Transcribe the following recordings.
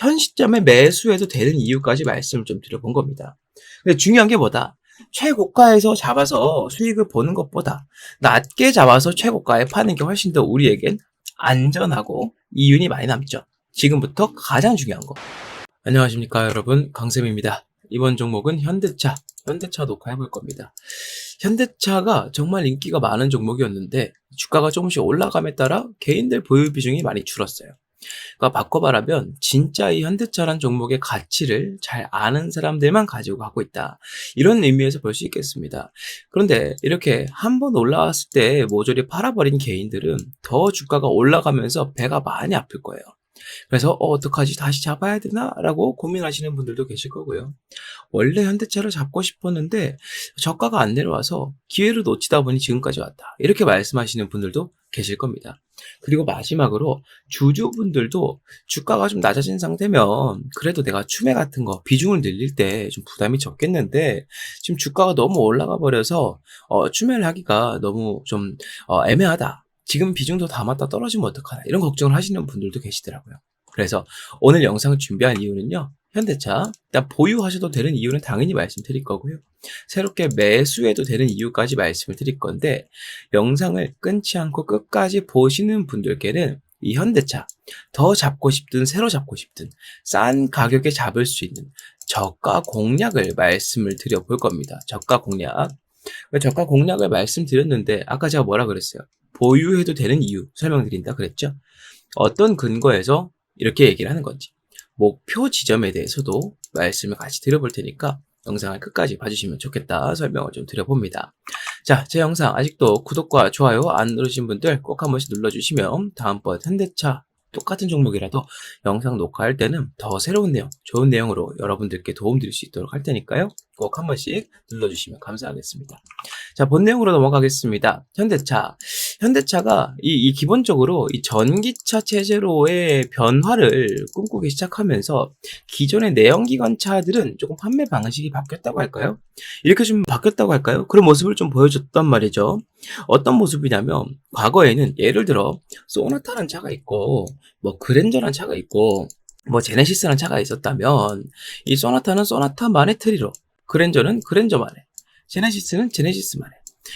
현 시점에 매수해도 되는 이유까지 말씀을 좀 드려본 겁니다. 근데 중요한 게 뭐다? 최고가에서 잡아서 수익을 보는 것보다 낮게 잡아서 최고가에 파는 게 훨씬 더 우리에겐 안전하고 이윤이 많이 남죠. 지금부터 가장 중요한 거. 안녕하십니까 여러분 강쌤입니다. 이번 종목은 현대차, 현대차 녹화해 볼 겁니다. 현대차가 정말 인기가 많은 종목이었는데 주가가 조금씩 올라감에 따라 개인들 보유 비중이 많이 줄었어요. 그러니까 바꿔 말하면 진짜 이 현대차란 종목의 가치를 잘 아는 사람들만 가지고 가고 있다. 이런 의미에서 볼 수 있겠습니다. 그런데 이렇게 한 번 올라왔을 때 모조리 팔아버린 개인들은 더 주가가 올라가면서 배가 많이 아플 거예요. 그래서 어, 어떡하지 다시 잡아야 되나 라고 고민하시는 분들도 계실 거고요. 원래 현대차를 잡고 싶었는데 저가가 안 내려와서 기회를 놓치다 보니 지금까지 왔다. 이렇게 말씀하시는 분들도 계실 겁니다. 그리고 마지막으로 주주분들도 주가가 좀 낮아진 상태면 그래도 내가 추매 같은 거 비중을 늘릴 때 좀 부담이 적겠는데 지금 주가가 너무 올라가 버려서 어, 추매를 하기가 너무 좀 어, 애매하다. 지금 비중도 다 맞다 떨어지면 어떡하나 이런 걱정을 하시는 분들도 계시더라고요. 그래서 오늘 영상을 준비한 이유는요. 현대차 일단 보유하셔도 되는 이유는 당연히 말씀드릴 거고요. 새롭게 매수해도 되는 이유까지 말씀을 드릴 건데 영상을 끊지 않고 끝까지 보시는 분들께는 이 현대차 더 잡고 싶든 새로 잡고 싶든 싼 가격에 잡을 수 있는 저가 공략을 말씀을 드려볼 겁니다. 저가 공략. 저가 공략을 말씀드렸는데 아까 제가 뭐라 그랬어요? 보유해도 되는 이유 설명드린다 그랬죠? 어떤 근거에서 이렇게 얘기를 하는 건지 목표 지점에 대해서도 말씀을 같이 드려볼 테니까 영상을 끝까지 봐주시면 좋겠다 설명을 좀 드려봅니다. 자, 제 영상 아직도 구독과 좋아요 안 누르신 분들 꼭 한 번씩 눌러주시면 다음번 현대차 똑같은 종목이라도 영상 녹화할 때는 더 새로운 내용, 좋은 내용으로 여러분들께 도움 드릴 수 있도록 할 테니까요. 꼭 한 번씩 눌러주시면 감사하겠습니다. 자, 본 내용으로 넘어가겠습니다. 현대차. 현대차가 이, 이 기본적으로 이 전기차 체제로의 변화를 꿈꾸기 시작하면서 기존의 내연기관차들은 조금 판매 방식이 바뀌었다고 할까요? 이렇게 좀 바뀌었다고 할까요? 그런 모습을 좀 보여줬단 말이죠. 어떤 모습이냐면 과거에는 예를 들어 소나타라는 차가 있고 뭐 그랜저라는 차가 있고 뭐 제네시스라는 차가 있었다면 이 소나타는 소나타만의 트리로 그랜저는 그랜저만의 제네시스는 제네시스만의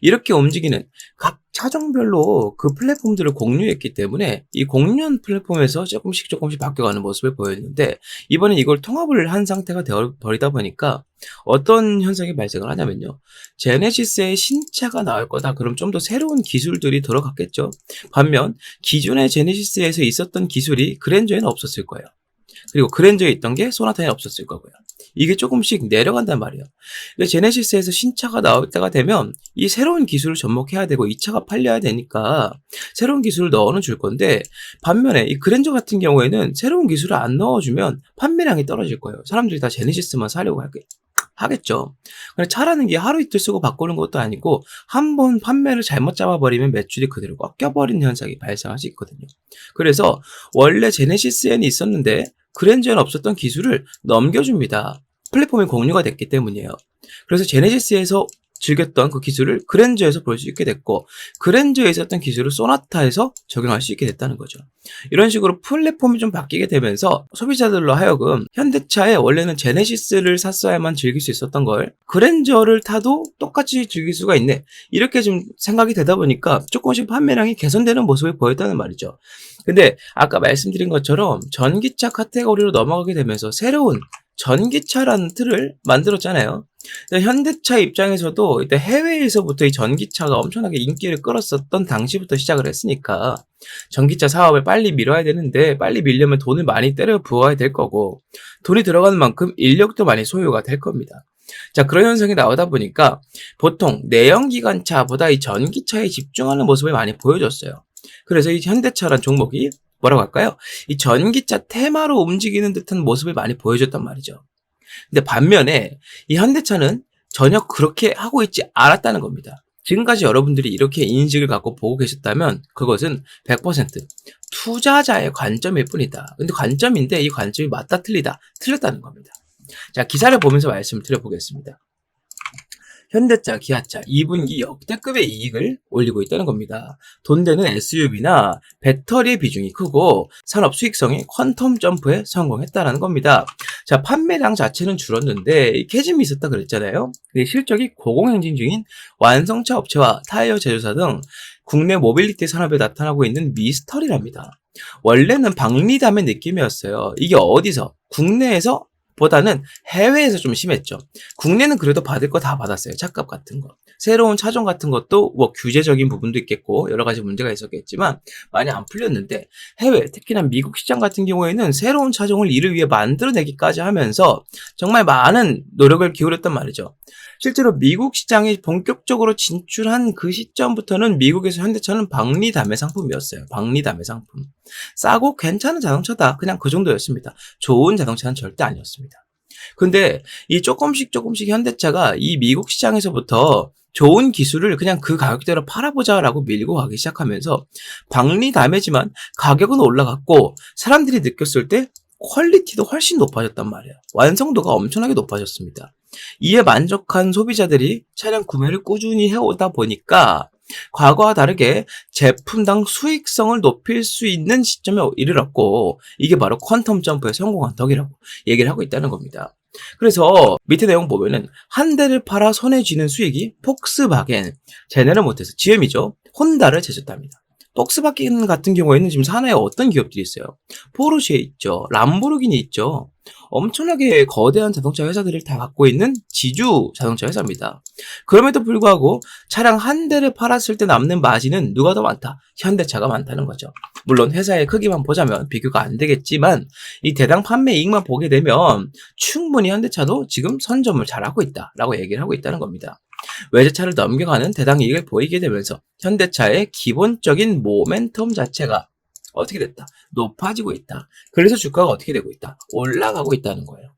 이렇게 움직이는 각 차종별로 그 플랫폼들을 공유했기 때문에 이 공유한 플랫폼에서 조금씩 조금씩 바뀌어가는 모습을 보였는데 이번엔 이걸 통합을 한 상태가 되어버리다 보니까 어떤 현상이 발생을 하냐면요. 제네시스의 신차가 나올 거다. 그럼 좀 더 새로운 기술들이 들어갔겠죠. 반면 기존의 제네시스에서 있었던 기술이 그랜저에는 없었을 거예요. 그리고 그랜저에 있던 게 소나타에 없었을 거고요. 이게 조금씩 내려간단 말이에요. 근데 제네시스에서 신차가 나올 때가 되면 이 새로운 기술을 접목해야 되고 이 차가 팔려야 되니까 새로운 기술을 넣어는 줄 건데 반면에 이 그랜저 같은 경우에는 새로운 기술을 안 넣어주면 판매량이 떨어질 거예요. 사람들이 다 제네시스만 사려고 할게 하겠죠. 근데 차라는 게 하루 이틀 쓰고 바꾸는 것도 아니고 한 번 판매를 잘못 잡아버리면 매출이 그대로 꺾여버리는 현상이 발생할 수 있거든요. 그래서 원래 제네시스에는 있었는데 그랜저에는 없었던 기술을 넘겨줍니다. 플랫폼이 공유가 됐기 때문이에요. 그래서 제네시스에서 즐겼던 그 기술을 그랜저에서 볼 수 있게 됐고 그랜저에 있었던 기술을 소나타에서 적용할 수 있게 됐다는 거죠. 이런 식으로 플랫폼이 좀 바뀌게 되면서 소비자들로 하여금 현대차에 원래는 제네시스를 샀어야만 즐길 수 있었던 걸 그랜저를 타도 똑같이 즐길 수가 있네. 이렇게 좀 생각이 되다 보니까 조금씩 판매량이 개선되는 모습을 보였다는 말이죠. 근데 아까 말씀드린 것처럼 전기차 카테고리로 넘어가게 되면서 새로운 전기차라는 틀을 만들었잖아요. 현대차 입장에서도 이때 해외에서부터 이 전기차가 엄청나게 인기를 끌었었던 당시부터 시작을 했으니까 전기차 사업을 빨리 밀어야 되는데 빨리 밀려면 돈을 많이 때려 부어야 될 거고 돈이 들어가는 만큼 인력도 많이 소요가 될 겁니다. 자, 그런 현상이 나오다 보니까 보통 내연기관차보다 이 전기차에 집중하는 모습을 많이 보여줬어요. 그래서 이 현대차란 종목이 뭐라고 할까요? 이 전기차 테마로 움직이는 듯한 모습을 많이 보여줬단 말이죠. 근데 반면에 이 현대차는 전혀 그렇게 하고 있지 않았다는 겁니다. 지금까지 여러분들이 이렇게 인식을 갖고 보고 계셨다면 그것은 100% 투자자의 관점일 뿐이다. 근데 관점인데 이 관점이 맞다 틀리다 틀렸다는 겁니다. 자 기사를 보면서 말씀을 드려보겠습니다. 현대차, 기아차 2분기 역대급의 이익을 올리고 있다는 겁니다. 돈 되는 SUV나 배터리의 비중이 크고 산업 수익성이 퀀텀 점프에 성공했다는 겁니다. 자, 판매량 자체는 줄었는데 캐즘이 있었다 그랬잖아요. 근데 실적이 고공행진 중인 완성차 업체와 타이어 제조사 등 국내 모빌리티 산업에 나타나고 있는 미스터리랍니다. 원래는 박리담의 느낌이었어요. 이게 어디서? 국내에서 보다는 해외에서 좀 심했죠. 국내는 그래도 받을 거 다 받았어요. 차값 같은 거. 새로운 차종 같은 것도 뭐 규제적인 부분도 있겠고 여러 가지 문제가 있었겠지만 많이 안 풀렸는데 해외 특히나 미국 시장 같은 경우에는 새로운 차종을 이를 위해 만들어내기까지 하면서 정말 많은 노력을 기울였단 말이죠. 실제로 미국 시장에 본격적으로 진출한 그 시점부터는 미국에서 현대차는 박리담의 상품이었어요. 박리담의 상품. 싸고 괜찮은 자동차다. 그냥 그 정도였습니다. 좋은 자동차는 절대 아니었습니다. 근데 이 조금씩 조금씩 현대차가 이 미국 시장에서부터 좋은 기술을 그냥 그 가격대로 팔아보자라고 밀고 가기 시작하면서 박리담이지만 가격은 올라갔고 사람들이 느꼈을 때 퀄리티도 훨씬 높아졌단 말이에요. 완성도가 엄청나게 높아졌습니다. 이에 만족한 소비자들이 차량 구매를 꾸준히 해오다 보니까 과거와 다르게 제품당 수익성을 높일 수 있는 시점에 이르렀고 이게 바로 퀀텀 점프에 성공한 덕이라고 얘기를 하고 있다는 겁니다. 그래서 밑에 내용 보면은 한 대를 팔아 손에 쥐는 수익이 폭스바겐, 제네럴 모터스, GM이죠. 혼다를 제쳤답니다. 폭스바겐 같은 경우에는 지금 산하에 어떤 기업들이 있어요? 포르쉐 있죠. 람보르기니 있죠. 엄청나게 거대한 자동차 회사들을 다 갖고 있는 지주 자동차 회사입니다. 그럼에도 불구하고 차량 한 대를 팔았을 때 남는 마진은 누가 더 많다? 현대차가 많다는 거죠. 물론 회사의 크기만 보자면 비교가 안 되겠지만 이 대당 판매 이익만 보게 되면 충분히 현대차도 지금 선점을 잘하고 있다라고 얘기를 하고 있다는 겁니다. 외제차를 넘겨가는 대당 이익을 보이게 되면서 현대차의 기본적인 모멘텀 자체가 어떻게 됐다? 높아지고 있다. 그래서 주가가 어떻게 되고 있다? 올라가고 있다는 거예요.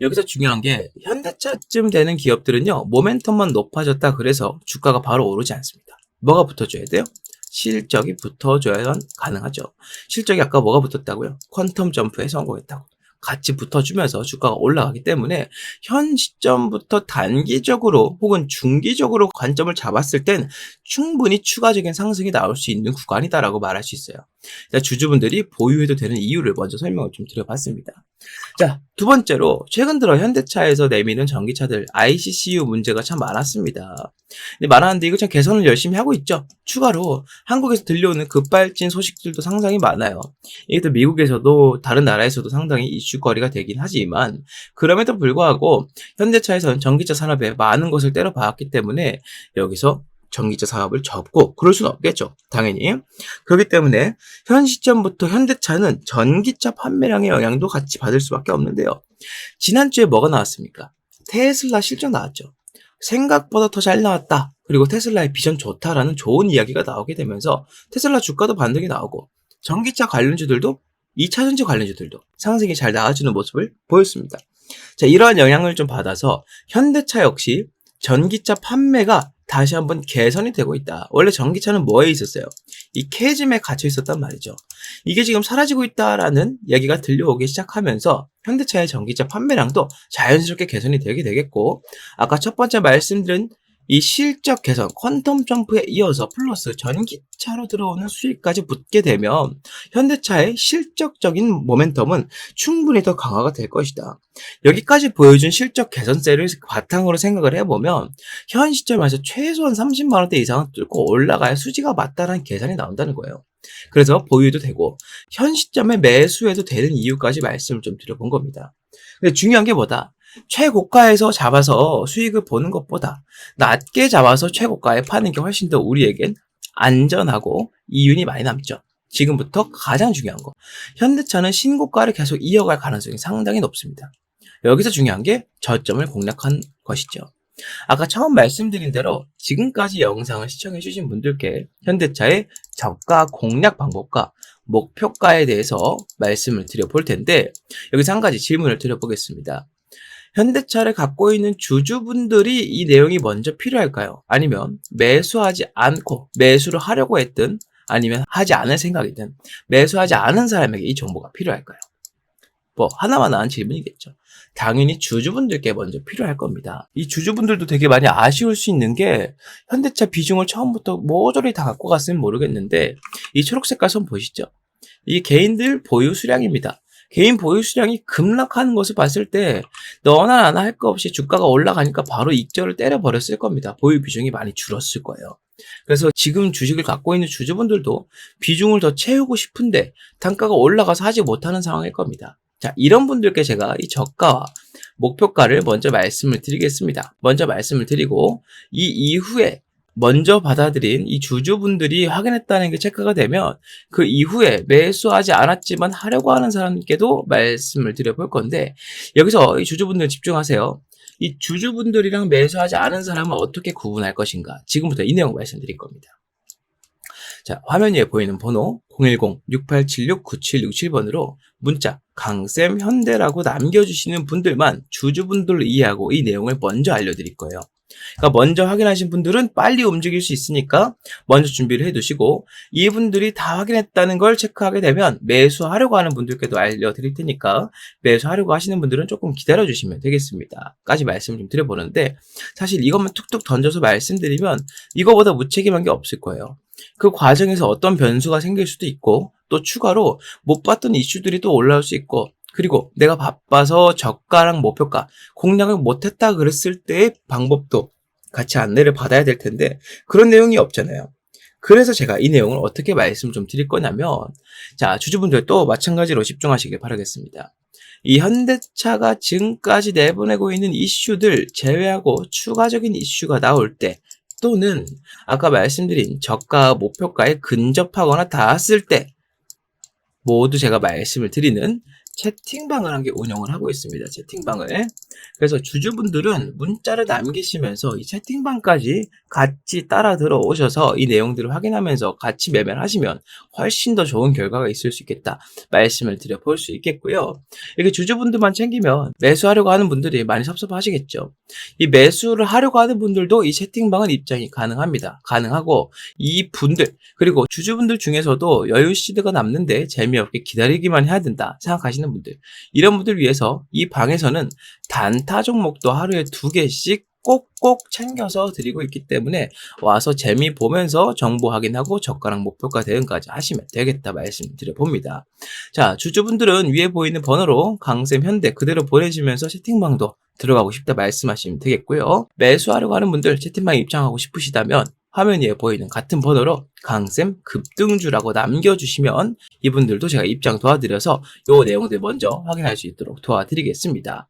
여기서 중요한 게 현대차쯤 되는 기업들은요. 모멘텀만 높아졌다 그래서 주가가 바로 오르지 않습니다. 뭐가 붙어줘야 돼요? 실적이 붙어줘야 가능하죠. 실적이 아까 뭐가 붙었다고요? 퀀텀 점프에 성공했다고. 같이 붙어주면서 주가가 올라가기 때문에 현 시점부터 단기적으로 혹은 중기적으로 관점을 잡았을 땐 충분히 추가적인 상승이 나올 수 있는 구간이다라고 말할 수 있어요. 주주분들이 보유해도 되는 이유를 먼저 설명을 좀 드려봤습니다. 자, 두 번째로 최근 들어 현대차에서 내미는 전기차들 ICCU 문제가 참 많았습니다. 근데 많았는데 이거 참 개선을 열심히 하고 있죠. 추가로 한국에서 들려오는 급발진 소식들도 상당히 많아요. 이게 또 미국에서도 다른 나라에서도 상당히 이슈거리가 되긴 하지만 그럼에도 불구하고 현대차에서는 전기차 산업에 많은 것을 때려 박았기 때문에 여기서 전기차 사업을 접고 그럴 수는 없겠죠. 당연히. 그렇기 때문에 현 시점부터 현대차는 전기차 판매량의 영향도 같이 받을 수밖에 없는데요. 지난주에 뭐가 나왔습니까? 테슬라 실적 나왔죠. 생각보다 더 잘 나왔다. 그리고 테슬라의 비전 좋다라는 좋은 이야기가 나오게 되면서 테슬라 주가도 반등이 나오고 전기차 관련주들도 2차 전지 관련주들도 상승이 잘 나와주는 모습을 보였습니다. 자, 이러한 영향을 좀 받아서 현대차 역시 전기차 판매가 다시 한번 개선이 되고 있다. 원래 전기차는 뭐에 있었어요? 이 캐즘에 갇혀 있었단 말이죠. 이게 지금 사라지고 있다라는 얘기가 들려오기 시작하면서 현대차의 전기차 판매량도 자연스럽게 개선이 되게 되겠고 아까 첫 번째 말씀드린 이 실적 개선, 퀀텀 점프에 이어서 플러스 전기차로 들어오는 수익까지 붙게 되면 현대차의 실적적인 모멘텀은 충분히 더 강화가 될 것이다. 여기까지 보여준 실적 개선세를 바탕으로 생각을 해보면 현 시점에서 최소한 30만 원대 이상은 뚫고 올라가야 수지가 맞다는 계산이 나온다는 거예요. 그래서 보유도 되고 현 시점에 매수해도 되는 이유까지 말씀을 좀 드려본 겁니다. 근데 중요한 게 뭐다? 최고가에서 잡아서 수익을 보는 것보다 낮게 잡아서 최고가에 파는 게 훨씬 더 우리에겐 안전하고 이윤이 많이 남죠. 지금부터 가장 중요한 거. 현대차는 신고가를 계속 이어갈 가능성이 상당히 높습니다. 여기서 중요한 게 저점을 공략한 것이죠. 아까 처음 말씀드린 대로 지금까지 영상을 시청해주신 분들께 현대차의 저가 공략 방법과 목표가에 대해서 말씀을 드려볼 텐데 여기서 한 가지 질문을 드려보겠습니다. 현대차를 갖고 있는 주주분들이 이 내용이 먼저 필요할까요? 아니면 매수하지 않고 매수를 하려고 했든 아니면 하지 않을 생각이든 매수하지 않은 사람에게 이 정보가 필요할까요? 뭐 하나만 나은 질문이겠죠. 당연히 주주분들께 먼저 필요할 겁니다. 이 주주분들도 되게 많이 아쉬울 수 있는 게 현대차 비중을 처음부터 모조리 다 갖고 갔으면 모르겠는데 이 초록색깔 선 보시죠? 이 개인들 보유 수량입니다. 개인 보유 수량이 급락하는 것을 봤을 때 너나 나나 할 거 없이 주가가 올라가니까 바로 익절을 때려버렸을 겁니다. 보유 비중이 많이 줄었을 거예요. 그래서 지금 주식을 갖고 있는 주주분들도 비중을 더 채우고 싶은데 단가가 올라가서 하지 못하는 상황일 겁니다. 자, 이런 분들께 제가 이 저가와 목표가를 먼저 말씀을 드리겠습니다. 먼저 말씀을 드리고 이 이후에 먼저 받아들인 이 주주분들이 확인했다는 게 체크가 되면 그 이후에 매수하지 않았지만 하려고 하는 사람께도 말씀을 드려볼 건데 여기서 이 주주분들 집중하세요. 이 주주분들이랑 매수하지 않은 사람은 어떻게 구분할 것인가? 지금부터 이 내용 말씀드릴 겁니다. 자, 화면 위에 보이는 번호 010-6876-9767번으로 문자 강쌤 현대라고 남겨주시는 분들만 주주분들을 이해하고 이 내용을 먼저 알려드릴 거예요. 그러니까 먼저 확인하신 분들은 빨리 움직일 수 있으니까 먼저 준비를 해두시고 이분들이 다 확인했다는 걸 체크하게 되면 매수하려고 하는 분들께도 알려드릴 테니까 매수하려고 하시는 분들은 조금 기다려주시면 되겠습니다. 까지 말씀을 좀 드려보는데 사실 이것만 툭툭 던져서 말씀드리면 이거보다 무책임한 게 없을 거예요. 그 과정에서 어떤 변수가 생길 수도 있고 또 추가로 못 봤던 이슈들이 또 올라올 수 있고 그리고 내가 바빠서 저가랑 목표가 공략을 못했다 그랬을 때의 방법도 같이 안내를 받아야 될 텐데 그런 내용이 없잖아요. 그래서 제가 이 내용을 어떻게 말씀 좀 드릴 거냐면 자 주주분들도 마찬가지로 집중하시길 바라겠습니다. 이 현대차가 지금까지 내보내고 있는 이슈들 제외하고 추가적인 이슈가 나올 때 또는 아까 말씀드린 저가 목표가에 근접하거나 닿았을 때 모두 제가 말씀을 드리는 채팅방을 한 개 운영을 하고 있습니다. 채팅방을. 그래서 주주분들은 문자를 남기시면서 이 채팅방까지 같이 따라 들어오셔서 이 내용들을 확인하면서 같이 매매를 하시면 훨씬 더 좋은 결과가 있을 수 있겠다. 말씀을 드려볼 수 있겠고요. 이렇게 주주분들만 챙기면 매수하려고 하는 분들이 많이 섭섭하시겠죠. 이 매수를 하려고 하는 분들도 이 채팅방은 입장이 가능합니다. 가능하고 이 분들 그리고 주주분들 중에서도 여유 시드가 남는데 재미없게 기다리기만 해야 된다 생각하시는 분들 이런 분들 위해서 이 방에서는 단타 종목도 하루에 두 개씩 꼭꼭 챙겨서 드리고 있기 때문에 와서 재미 보면서 정보 확인하고 저가랑 목표가 대응까지 하시면 되겠다 말씀드려 봅니다. 자, 주주분들은 위에 보이는 번호로 강쌤 현대 그대로 보내시면서 채팅방도 들어가고 싶다 말씀하시면 되겠고요. 매수하려고 하는 분들 채팅방에 입장하고 싶으시다면 화면 위에 보이는 같은 번호로 강쌤 급등주라고 남겨주시면 이분들도 제가 입장 도와드려서 요 내용들 먼저 확인할 수 있도록 도와드리겠습니다.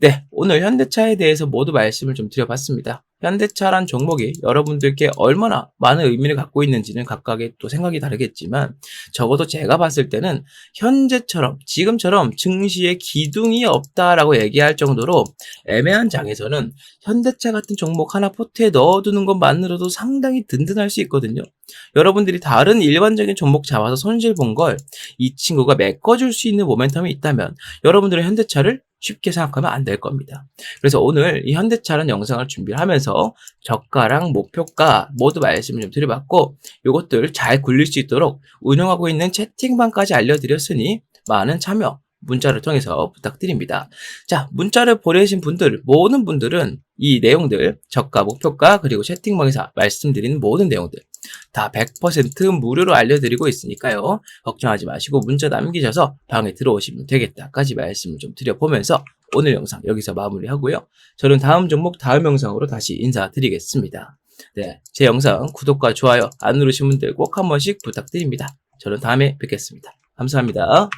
네, 오늘 현대차에 대해서 모두 말씀을 좀 드려봤습니다. 현대차란 종목이 여러분들께 얼마나 많은 의미를 갖고 있는지는 각각의 또 생각이 다르겠지만 적어도 제가 봤을 때는 현재처럼 지금처럼 증시에 기둥이 없다라고 얘기할 정도로 애매한 장에서는 현대차 같은 종목 하나 포트에 넣어두는 것만으로도 상당히 든든할 수 있거든요. 여러분들이 다른 일반적인 종목 잡아서 손실 본 걸 이 친구가 메꿔줄 수 있는 모멘텀이 있다면 여러분들은 현대차를 쉽게 생각하면 안 될 겁니다. 그래서 오늘 이 현대차라는 영상을 준비를 하면서 저가랑 목표가 모두 말씀을 좀 드려봤고 이것들 잘 굴릴 수 있도록 운영하고 있는 채팅방까지 알려드렸으니 많은 참여 문자를 통해서 부탁드립니다. 자, 문자를 보내신 분들, 모든 분들은 이 내용들, 저가, 목표가, 그리고 채팅방에서 말씀드리는 모든 내용들 다 100% 무료로 알려드리고 있으니까요. 걱정하지 마시고 문자 남기셔서 방에 들어오시면 되겠다까지 말씀을 좀 드려보면서 오늘 영상 여기서 마무리하고요. 저는 다음 종목 다음 영상으로 다시 인사드리겠습니다. 네, 제 영상 구독과 좋아요 안 누르신 분들 꼭 한 번씩 부탁드립니다. 저는 다음에 뵙겠습니다. 감사합니다.